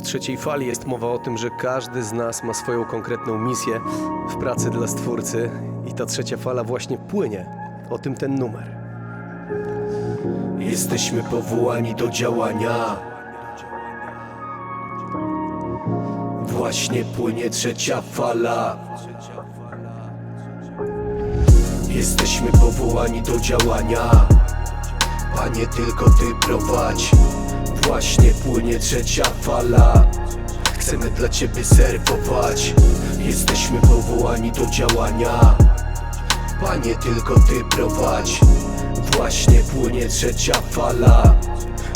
W trzeciej fali jest mowa o tym, że każdy z nas ma swoją konkretną misję w pracy dla Stwórcy i ta trzecia fala właśnie płynie. O tym ten numer. Jesteśmy powołani do działania. Właśnie płynie trzecia fala. Jesteśmy powołani do działania. Panie, tylko Ty prowadź. Właśnie płynie trzecia fala. Chcemy dla Ciebie serwować. Jesteśmy powołani do działania. Panie, tylko Ty prowadź Właśnie płynie trzecia fala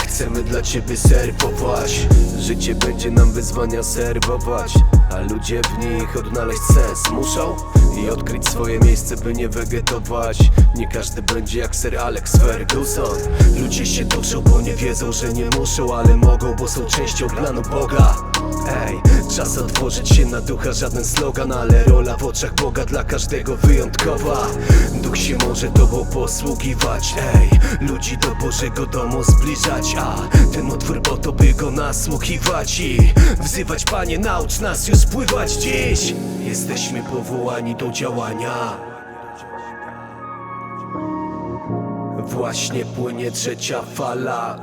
Chcemy dla Ciebie serwować. Życie będzie nam wyzwania serwować A ludzie w nich odnaleźć sens muszą I odkryć swoje miejsce, by nie wegetować. Nie każdy będzie jak Sir Alex Ferguson. Ludzie się toczą, bo nie wiedzą, że nie muszą Ale mogą, bo są częścią planu Boga. Ej, czas otworzyć się na ducha, żaden slogan Ale rola w oczach Boga dla każdego wyjątkowa. Duch się może tobą posługiwać Ej, ludzi do Bożego domu zbliżać A ten utwór po to, by go nasłuchiwać I wzywać Panie, naucz nas już pływać dziś. Jesteśmy powołani do działania. Właśnie płynie trzecia fala.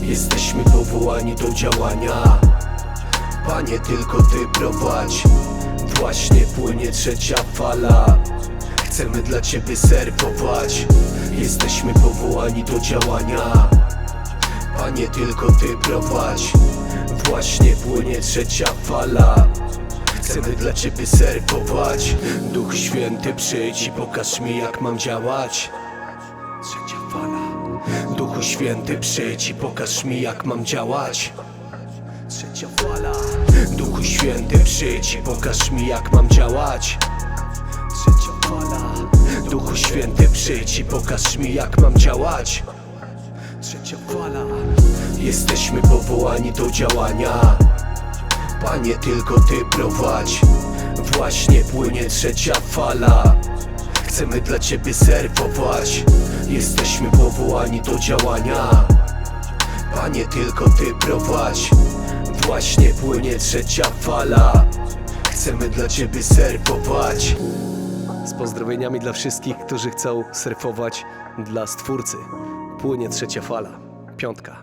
Jesteśmy powołani do działania. Panie, tylko Ty prowadź. Właśnie płynie trzecia fala. Chcemy dla Ciebie serwować Jesteśmy powołani do działania. Panie, tylko Ty prowadź. Właśnie płynie trzecia fala. Chcemy dla Ciebie serwować. Duch Święty przyjdź i pokaż mi jak mam działać. Trzecia fala. Duchu Święty przyjdź i pokaż mi jak mam działać. Trzecia fala. Duchu Święty przyjdź i pokaż mi jak mam działać Święty przyjdź i pokaż mi jak mam działać. Trzecia fala. Jesteśmy powołani do działania. Panie tylko Ty prowadź. Właśnie płynie trzecia fala. Chcemy dla Ciebie serwować. Jesteśmy powołani do działania. Panie tylko Ty prowadź. Właśnie płynie trzecia fala. Chcemy dla Ciebie serwować Z pozdrowieniami dla wszystkich, którzy chcą surfować dla Stwórcy. Płynie trzecia fala. Piątka.